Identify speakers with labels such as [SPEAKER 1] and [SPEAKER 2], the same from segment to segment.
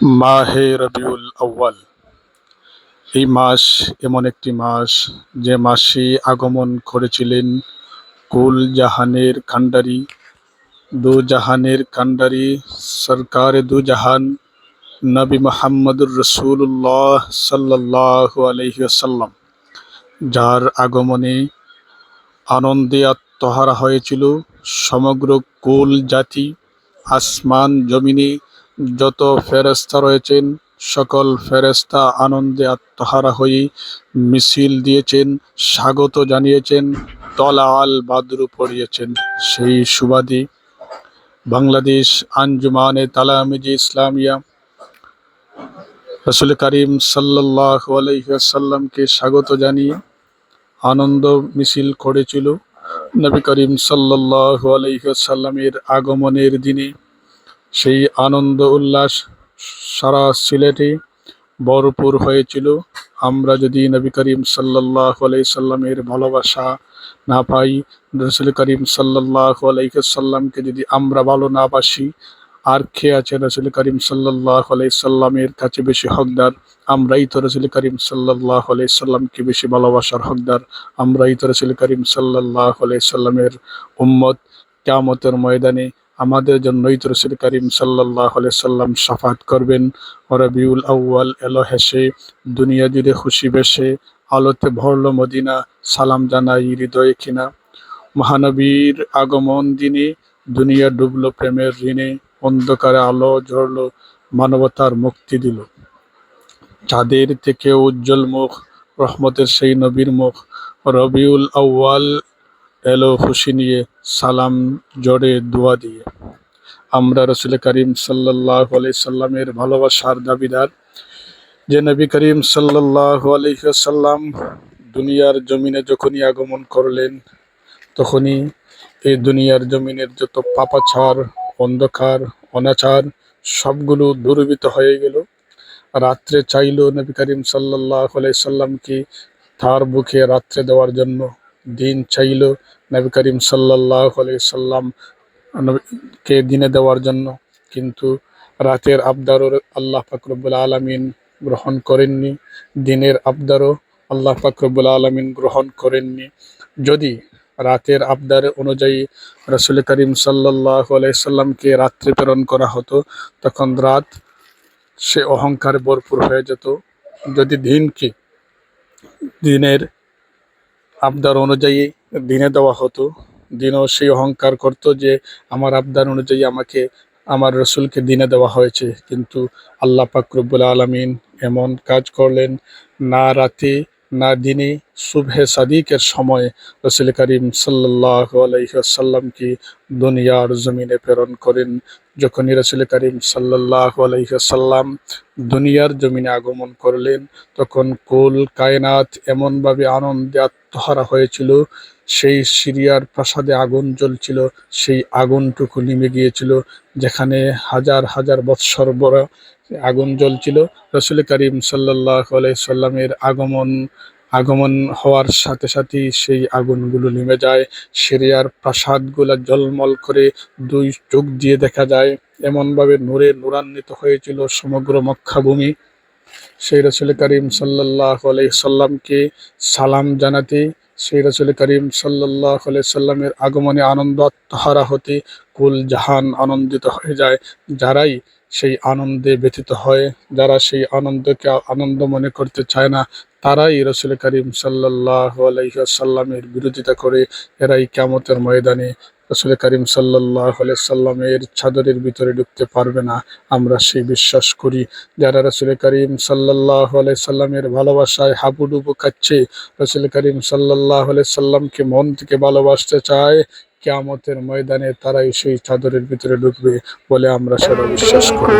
[SPEAKER 1] মাহে রবিউল আউ্য়াল। এই মাস এমন একটি মাস যে মাসে আগমন করেছিলেন কুল জাহানের কান্ডারি দু জাহানের কান্ডারি সরকার, দু জাহান নবী মোহাম্মদুর রসুল্লাহ সাল্লাহ আলহিসাল্লাম যার আগমনে আনন্দে আত্মহারা হয়েছিল সমগ্র কুল জাতি, আসমান, জমিনে যত ফেরেস্তা রয়েছেন, সকল ফেরেস্তা আনন্দে আত্মহারা হয়ে মিছিল দিয়েছেন, স্বাগত জানিয়েছেন তলা আল বাদরু পড়িয়েছেন সেই সুবাদে বাংলাদেশ আঞ্জুমানে তালামিজি ইসলামিয়া রসুল করিম সাল্লাহ আলহিসাল্লামকে স্বাগত জানিয়ে আনন্দ মিছিল করেছিল। নবী করিম সাল্লাহ আলহিসাল্লামের আগমনের দিনে সেই আনন্দ উল্লাস সারা সিলেটে ভরপুর হয়েছিল। আমরা যদি নবী করিম সাল্লাহ আলাইসাল্লামের ভালোবাসা না পাই, রসুল করিম সাল্লাহ আলাইসাল্লামকে যদি আমরা ভালো না বাসি, আর কে আছে রসুল করিম সাল্লাহ আলাইসাল্লামের কাছে বেশি হকদার? আমরাই তো রসুল করিম সাল্লাহ আলাইসাল্লামকে বেশি ভালোবাসার হকদার। আমরাই তো রসুল করিম সাল্লাহ আলাইসাল্লামের উম্মত। কামতের ময়দানে আমাদের জন্যই তো রসুল করিম সাল্লাহ সাল্লাম সাফাত করবেন। রবিউল আউ্য়াল এলো হেসে, দুনিয়া জুড়ে খুশি বেশে, আলোতে ভরল মদিনা, সালাম জানাই হৃদয়ে কিনা। মহানবীর আগমন দিনে দুনিয়া ডুবলো প্রেমের ঋণে, অন্ধকারে আলো ঝরল, মানবতার মুক্তি দিল। চাঁদের থেকে উজ্জ্বল মুখ, রহমতের সেই নবীর মুখ। রবিউল আউ্য়াল এলো খুশি নিয়ে সালাম জড়ে দোয়া দিয়ে। আমরা রসুল করিম সাল্লাহ সাল্লামের ভালোবাসার দাবিদার। যে নবী করিম সাল্লাহ আলহিসাল্লাম দুনিয়ার জমিনে যখনই আগমন করলেন, তখনই এই দুনিয়ার জমিনের যত পাপাচার, অন্ধকার, অনাচার সবগুলো দুর্বৃত হয়ে গেল। রাত্রে চাইল নবী করিম সাল্লাহ সাল্লামকে তার বুকে রাত্রে দেওয়ার জন্য দিন চাইল নবী করিম সাল্লাহ সাল্লাম কে দিনে দেওয়ার জন্য। কিন্তু রাতের আবদারও আল্লাহ ফাকরবুল আলমিন গ্রহণ করেননি। দিনের আবদারও আল্লাহ ফাকরবুল আলমিন গ্রহণ করেননি। যদি রাতের আবদার অনুযায়ী রসুল করিম সাল্লাহ সাল্লামকে রাত্রে প্রেরণ করা হতো, তখন রাত সে অহংকারে ভরপুর হয়ে যেত। যদি দিনকে, দিনের আবদার অনুযায়ী দিনে দেওয়া হতো। দিনও সেই অহংকার করত যে, আমার আবদার অনুযায়ী আমাকে, আমার রসুলকে দিনে দেওয়া হয়েছে। কিন্তু আল্লাহ পাকরবুল আলমিন এমন কাজ করলেন, না রাতে, না দিনে, শুভে সাদিকের সময় রসুল করিম সাল্লাহ আলহিসাল্লামকে দুনিয়ার জমিনে প্রেরণ করেন। যখনই রসুল করিম সাল্লাহ আলহিসাল্লাম দুনিয়ার জমিনে আগমন করলেন, তখন কুল, কায়নাত এমনভাবে আনন্দে আত্মহারা হয়েছিল, সেই সিরিয়ার প্রাসাদে আগুন জ্বলছিল, সেই আগুনটুকু নেমে গিয়েছিল, যেখানে হাজার হাজার বৎসর বড় আগুন জ্বলছিল। রসুল করিম সাল্লাহ সাল্লামের আগমন আগমন হওয়ার সাথে সাথেই সেই আগুনগুলো নেমে যায়। সিরিয়ার প্রাসাদগুলো জলমল করে দুই চোখ দিয়ে দেখা যায়। এমনভাবে নূরে নূরান্বিত হয়েছিল সমগ্র মক্ষাভূমি। সেই রসুল করিম সাল্লাহ সাল্লামকে সালাম জানাতে, সেই রসুল করিম সাল্লাহ সাল্লামের আগমনে আনন্দ আত্মহারা হতে কুল জাহান আনন্দিত হয়ে যায়। যারাই সেই আনন্দে ব্যথিত হয়, যারা সেই আনন্দকে আনন্দ মনে করতে চায় না তারাই রসুল করিম সাল্লাহ আলাইসাল্লামের বিরোধিতা করে এরাই কেমতের ময়দানে রসুল করিম সাল্লাহ সাল্লামের চাদরের ভিতরে ঢুকতে পারবে না। আমরা সেই বিশ্বাস করি, যারা রসুল করিম সাল্লাহ সাল্লামের ভালোবাসায় হাবুডুবু খাচ্ছে, রসুল করিম সাল্লাহ সাল্লামকে মন থেকে ভালোবাসতে চায়, কেয়ামতের ময়দানে তারাই সেই চাদরের ভিতরে ঢুকবে বলে আমরা সেটা বিশ্বাস করি।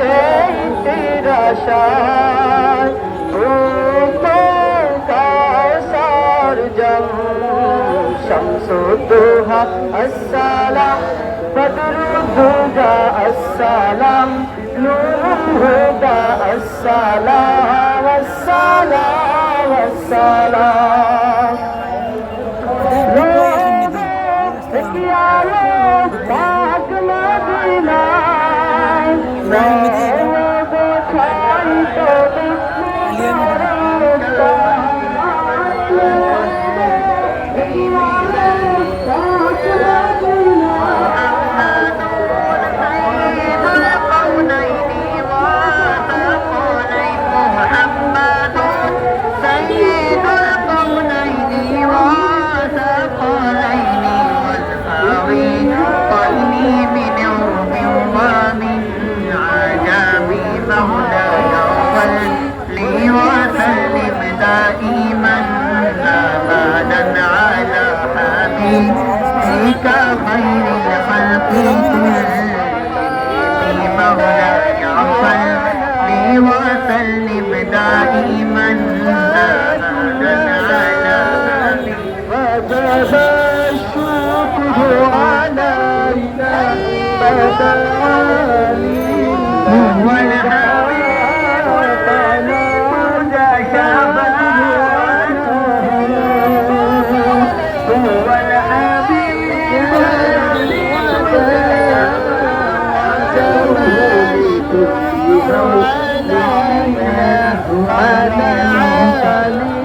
[SPEAKER 2] সেই তিরাশায় কাসার জম। শামসুদোহা আসসালাম বদরুদা আসসালাম নুহুদা আসসালাম।
[SPEAKER 3] على
[SPEAKER 2] علي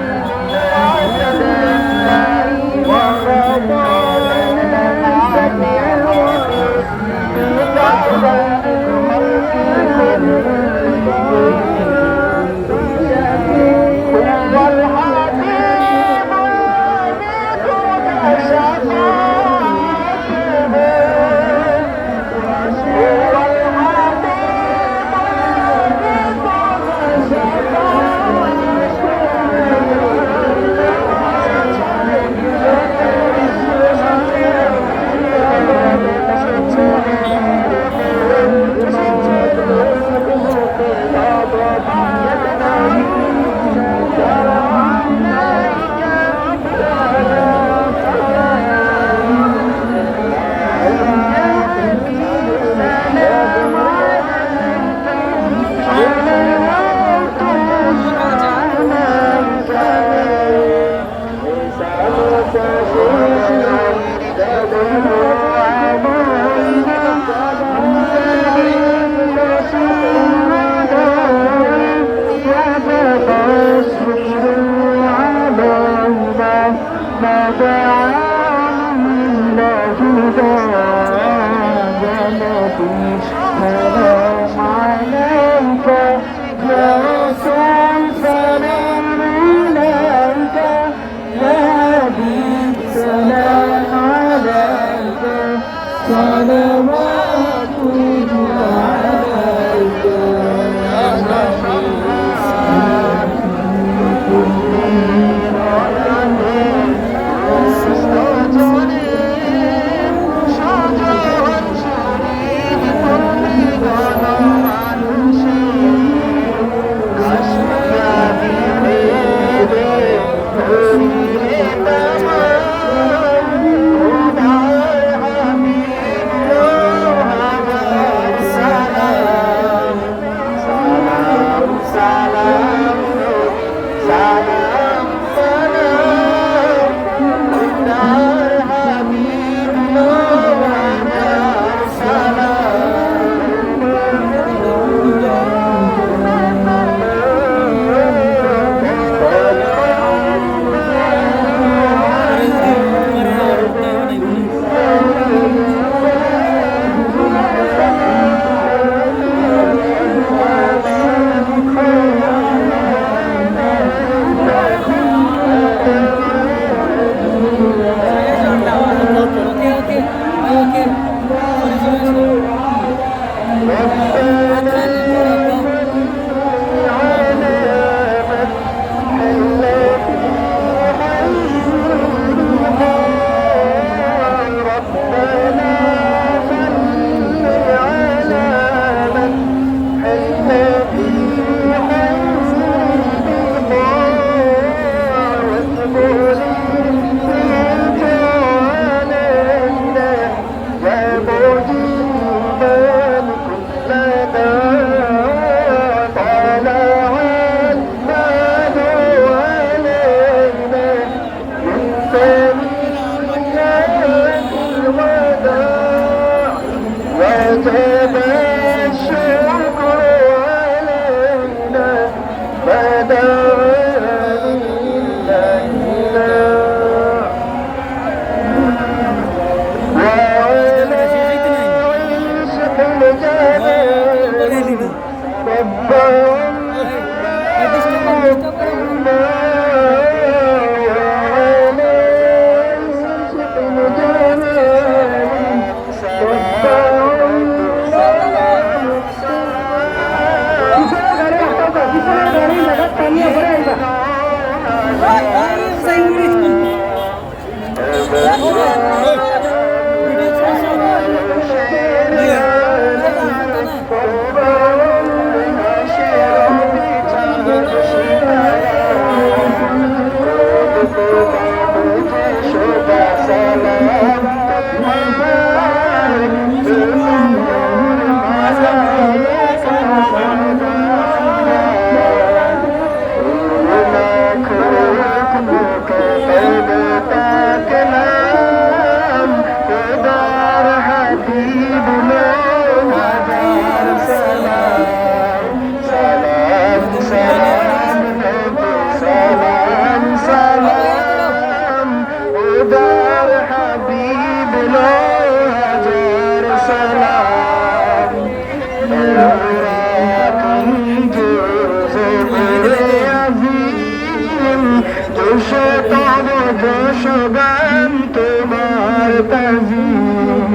[SPEAKER 2] জোশ তব জোশ গান তোমার তাজিম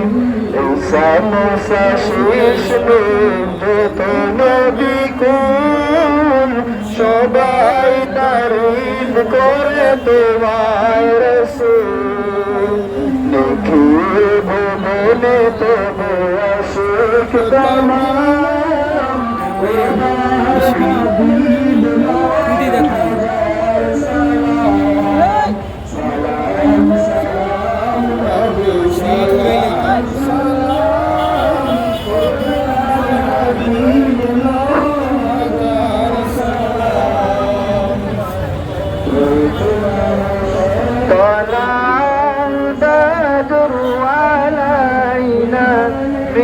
[SPEAKER 2] সমসা শেষ যত নবী কোন সবাই তারিফ করে তোমার রসুল লিখিয়ে ভুবনে তবু আশিক তামাম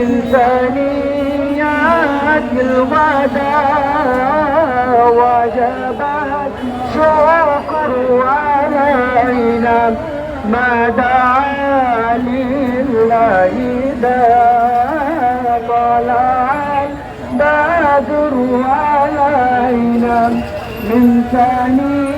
[SPEAKER 2] من ثنيات الوداع وجب الشكر علينا ما دعا لله داع طلع البدر علينا من ثنيات